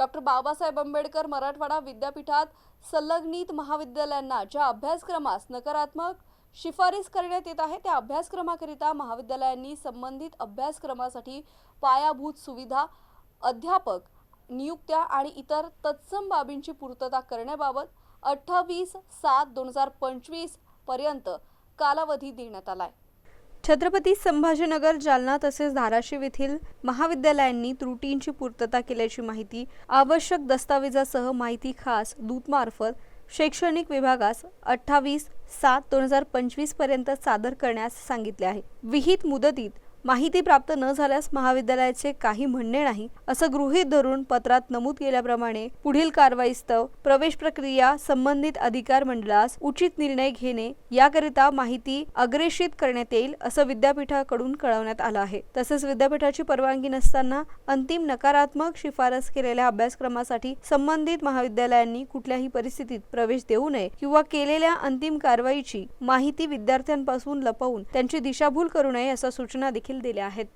Doctor Babasaheb Ambedkar Marathwada विद्यापीठात संलग्नित महाविद्यालयांना ज्या अभ्यासक्रमास नकारात्मक शिफारस करण्यात येत आहे त्या अभ्यासक्रमाकरिता महाविद्यालयांनी संबंधित अभ्यासक्रमासाठी पायाभूत सुविधा अध्यापक नियुक्त्या आणि इतर तत्सम बाबींची पूर्तता करण्याबाबत अठ्ठावीस सात दोन हजार पंचवीसपर्यंत कालावधी देण्यात आला आहे छत्रपती संभाजीनगर जालना तसेच धाराशिव येथील महाविद्यालयांनी त्रुटींची पूर्तता केल्याची माहिती आवश्यक दस्तावेजासह माहिती खास दूतमार्फत शैक्षणिक विभागास अठ्ठावीस सात दोन हजार पंचवीसपर्यंत सादर करण्यास सांगितले आहे. विहित मुदतीत माहिती प्राप्त न झाल्यास महाविद्यालयाचे काही म्हणणे नाही असं गृहीत धरून पत्रात नमूद केल्याप्रमाणे पुढील कारवाईस्तव प्रवेश प्रक्रिया संबंधित अधिकार मंडळास उचित निर्णय घेणे याकरिता माहिती अग्रेषित करण्यात येईल असं विद्यापीठाकडून कळवण्यात आलं आहे. तसेच विद्यापीठाची परवानगी नसताना अंतिम नकारात्मक शिफारस केलेल्या अभ्यासक्रमासाठी संबंधित महाविद्यालयांनी कुठल्याही परिस्थितीत प्रवेश देऊ नये किंवा केलेल्या अंतिम कारवाईची माहिती विद्यार्थ्यांपासून लपवून त्यांची दिशाभूल करू नये अशा सूचना देखील देखील दिल्या आहेत.